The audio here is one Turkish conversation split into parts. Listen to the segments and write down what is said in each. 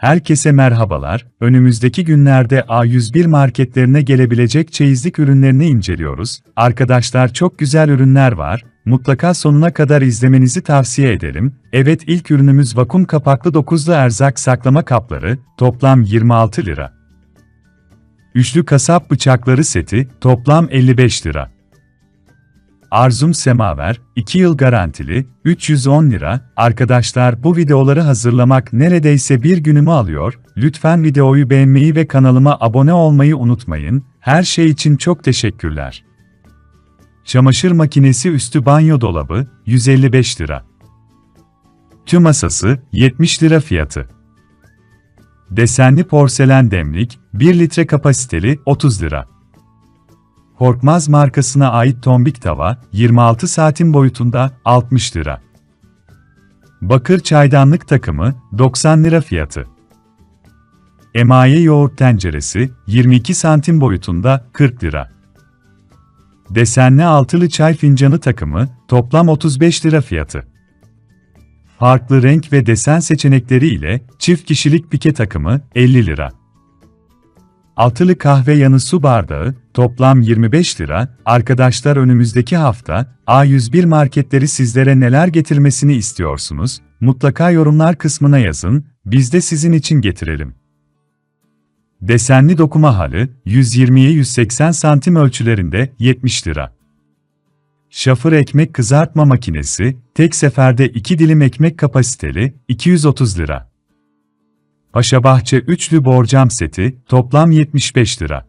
Herkese merhabalar. Önümüzdeki günlerde A101 marketlerine gelebilecek çeyizlik ürünlerini inceliyoruz. Arkadaşlar çok güzel ürünler var. Mutlaka sonuna kadar izlemenizi tavsiye ederim. Evet ilk ürünümüz vakum kapaklı 9'lu erzak saklama kapları, toplam 26 lira. Üçlü kasap bıçakları seti, toplam 55 lira. Arzum Semaver, 2 yıl garantili, 310 lira. Arkadaşlar bu videoları hazırlamak neredeyse bir günümü alıyor. Lütfen videoyu beğenmeyi ve kanalıma abone olmayı unutmayın. Her şey için çok teşekkürler. Çamaşır makinesi üstü banyo dolabı, 155 lira. Tüm masası, 70 lira fiyatı. Desenli porselen demlik, 1 litre kapasiteli, 30 lira. Korkmaz markasına ait tombik tava, 26 saatin boyutunda, 60 lira. Bakır çaydanlık takımı, 90 lira fiyatı. Emaye yoğurt tenceresi, 22 santim boyutunda, 40 lira. Desenli altılı çay fincanı takımı, toplam 35 lira fiyatı. Farklı renk ve desen seçenekleri ile çift kişilik pike takımı, 50 lira. Altılı kahve yanı su bardağı, toplam 25 lira. Arkadaşlar önümüzdeki hafta, A101 marketleri sizlere neler getirmesini istiyorsunuz? Mutlaka yorumlar kısmına yazın, biz de sizin için getirelim. Desenli dokuma halı, 120'ye 180 santim ölçülerinde, 70 lira. Şafır ekmek kızartma makinesi, tek seferde 2 dilim ekmek kapasiteli, 230 lira. Paşabahçe üçlü borcam seti, toplam 75 lira.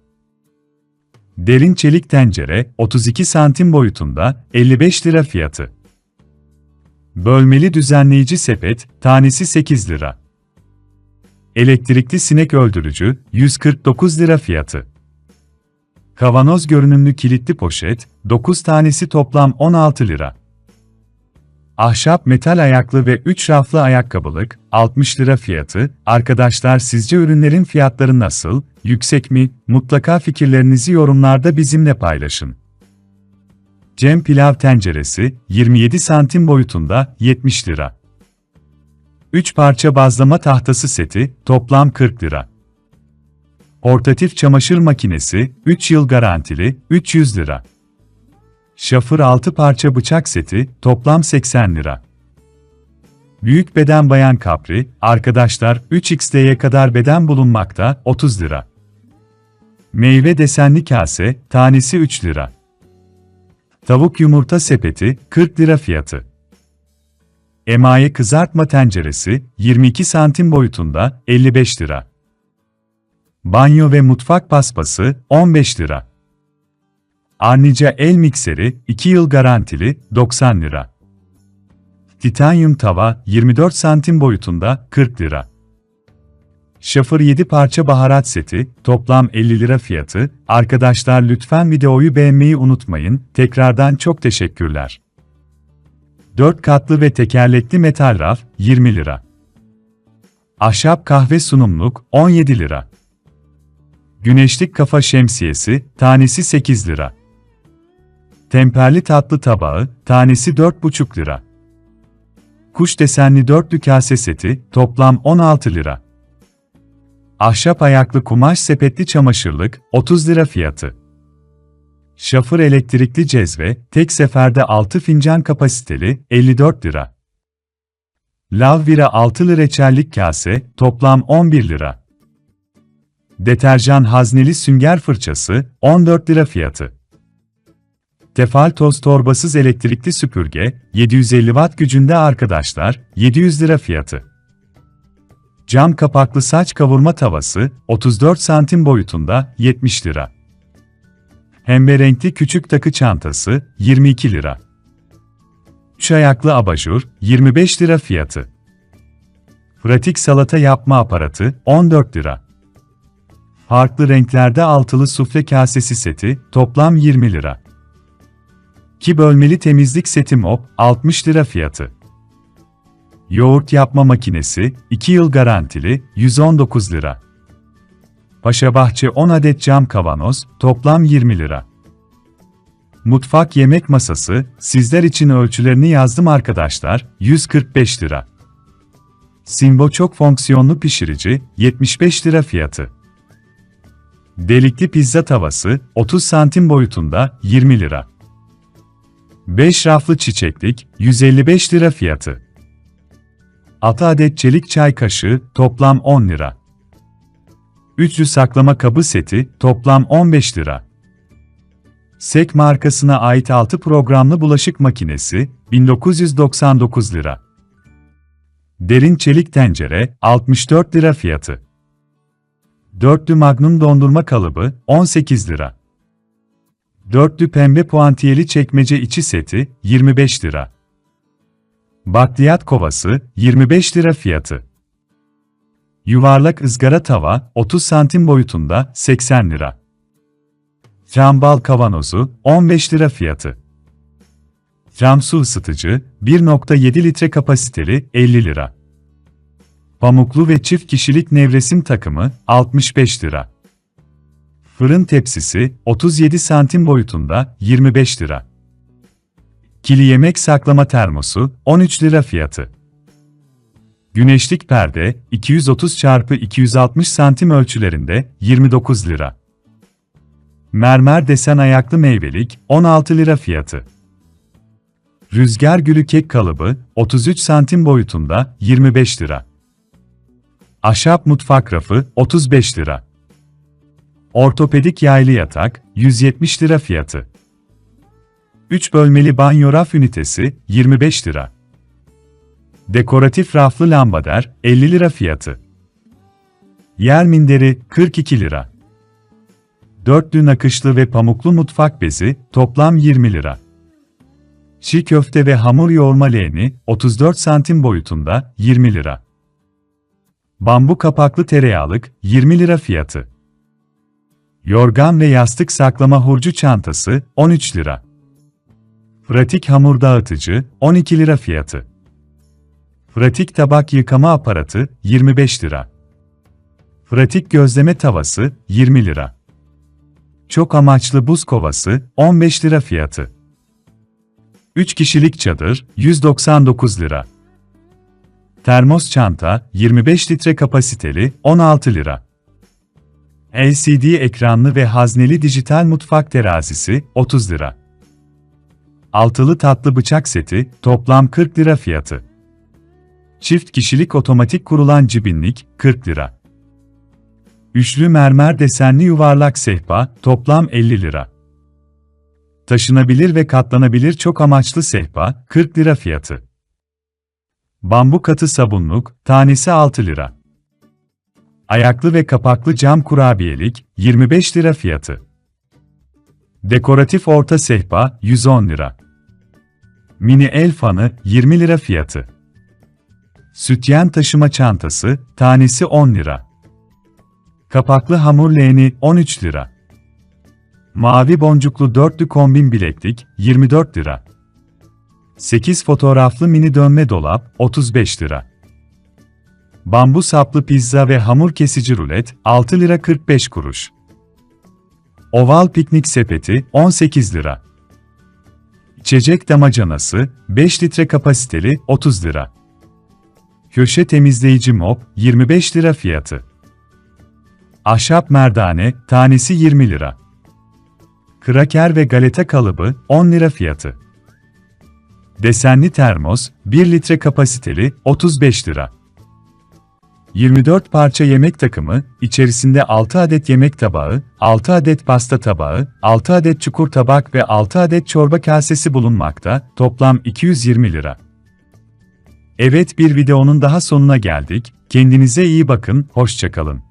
Derin çelik tencere, 32 santim boyutunda, 55 lira fiyatı. Bölmeli düzenleyici sepet, tanesi 8 lira. Elektrikli sinek öldürücü, 149 lira fiyatı. Kavanoz görünümlü kilitli poşet, 9 tanesi toplam 16 lira. Ahşap metal ayaklı ve 3 raflı ayakkabılık, 60 lira fiyatı. Arkadaşlar sizce ürünlerin fiyatları nasıl, yüksek mi? Mutlaka fikirlerinizi yorumlarda bizimle paylaşın. Cem pilav tenceresi, 27 santim boyutunda, 70 lira. 3 parça bazlama tahtası seti, toplam 40 lira. Portatif çamaşır makinesi, 3 yıl garantili, 300 lira. Şafır 6 parça bıçak seti, toplam 80 lira. Büyük beden bayan kapri, arkadaşlar 3x'ye kadar beden bulunmakta, 30 lira. Meyve desenli kase, tanesi 3 lira. Tavuk yumurta sepeti, 40 lira fiyatı. Emaye kızartma tenceresi, 22 santim boyutunda, 55 lira. Banyo ve mutfak paspası, 15 lira. Arnica el mikseri, 2 yıl garantili, 90 lira. Titanyum tava, 24 santim boyutunda, 40 lira. Şafır 7 parça baharat seti, toplam 50 lira fiyatı. Arkadaşlar lütfen videoyu beğenmeyi unutmayın. Tekrardan çok teşekkürler. 4 katlı ve tekerlekli metal raf, 20 lira. Ahşap kahve sunumluk, 17 lira. Güneşlik kafa şemsiyesi, tanesi 8 lira. Temperli tatlı tabağı, tanesi 4,5 lira. Kuş desenli dörtlü kase seti, toplam 16 lira. Ahşap ayaklı kumaş sepetli çamaşırlık, 30 lira fiyatı. Şafır elektrikli cezve, tek seferde 6 fincan kapasiteli, 54 lira. Lavvira altılı reçellik kase, toplam 11 lira. Deterjan hazneli sünger fırçası, 14 lira fiyatı. Tefal toz torbasız elektrikli süpürge, 750 watt gücünde arkadaşlar, 700 lira fiyatı. Cam kapaklı saç kavurma tavası, 34 santim boyutunda, 70 lira. Hembe renkli küçük takı çantası, 22 lira. Üç ayaklı abajur, 25 lira fiyatı. Pratik salata yapma aparatı, 14 lira. Farklı renklerde altılı sufle kasesi seti, toplam 20 lira. 2 bölmeli temizlik seti mop, 60 lira fiyatı. Yoğurt yapma makinesi, 2 yıl garantili, 119 lira. Paşabahçe 10 adet cam kavanoz, toplam 20 lira. Mutfak yemek masası, sizler için ölçülerini yazdım arkadaşlar, 145 lira. Simbo çok fonksiyonlu pişirici, 75 lira fiyatı. Delikli pizza tavası, 30 santim boyutunda, 20 lira. 5 raflı çiçeklik, 155 lira fiyatı. 6 adet çelik çay kaşığı, toplam 10 lira. Üçlü saklama kabı seti, toplam 15 lira. SEK markasına ait 6 programlı bulaşık makinesi, 1999 lira. Derin çelik tencere, 64 lira fiyatı. Dörtlü magnum dondurma kalıbı, 18 lira. Dörtlü pembe puantiyeli çekmece içi seti, 25 lira. Bakliyat kovası, 25 lira fiyatı. Yuvarlak ızgara tava, 30 santim boyutunda, 80 lira. Cam bal kavanozu, 15 lira fiyatı. Cam su ısıtıcı, 1.7 litre kapasiteli, 50 lira. Pamuklu ve çift kişilik nevresim takımı, 65 lira. Fırın tepsisi, 37 santim boyutunda, 25 lira. Kili yemek saklama termosu, 13 lira fiyatı. Güneşlik perde, 230 x 260 santim ölçülerinde, 29 lira. Mermer desen ayaklı meyvelik, 16 lira fiyatı. Rüzgar gülü kek kalıbı, 33 santim boyutunda, 25 lira. Ahşap mutfak rafı, 35 lira. Ortopedik yaylı yatak, 170 lira fiyatı. 3 bölmeli banyo raf ünitesi, 25 lira. Dekoratif raflı lambader, 50 lira fiyatı. Yer minderi, 42 lira. Dörtlü nakışlı ve pamuklu mutfak bezi, toplam 20 lira. Çiğ köfte ve hamur yoğurma leğeni, 34 santim boyutunda, 20 lira. Bambu kapaklı tereyağlık, 20 lira fiyatı. Yorgan ve yastık saklama hurcu çantası, 13 lira. Pratik hamur dağıtıcı, 12 lira fiyatı. Pratik tabak yıkama aparatı, 25 lira. Pratik gözleme tavası, 20 lira. Çok amaçlı buz kovası, 15 lira fiyatı. 3 kişilik çadır, 199 lira. Termos çanta, 25 litre kapasiteli, 16 lira. LCD ekranlı ve hazneli dijital mutfak terazisi, 30 lira. Altılı tatlı bıçak seti, toplam 40 lira fiyatı. Çift kişilik otomatik kurulan cibinlik, 40 lira. Üçlü mermer desenli yuvarlak sehpa, toplam 50 lira. Taşınabilir ve katlanabilir çok amaçlı sehpa, 40 lira fiyatı. Bambu katı sabunluk, tanesi 6 lira. Ayaklı ve kapaklı cam kurabiyelik, 25 lira fiyatı. Dekoratif orta sehpa, 110 lira. Mini el fanı, 20 lira fiyatı. Sütyen taşıma çantası, tanesi 10 lira. Kapaklı hamur leğeni, 13 lira. Mavi boncuklu dörtlü kombin bileklik, 24 lira. 8 fotoğraflı mini dönme dolap, 35 lira. Bambu saplı pizza ve hamur kesici rulet, 6 lira 45 kuruş. Oval piknik sepeti, 18 lira. İçecek damacanası, 5 litre kapasiteli, 30 lira. Köşe temizleyici mop, 25 lira fiyatı. Ahşap merdane, tanesi 20 lira. Kraker ve galeta kalıbı, 10 lira fiyatı. Desenli termos, 1 litre kapasiteli, 35 lira. 24 parça yemek takımı, içerisinde 6 adet yemek tabağı, 6 adet pasta tabağı, 6 adet çukur tabak ve 6 adet çorba kasesi bulunmakta, toplam 220 lira. Evet bir videonun daha sonuna geldik, kendinize iyi bakın, hoşçakalın.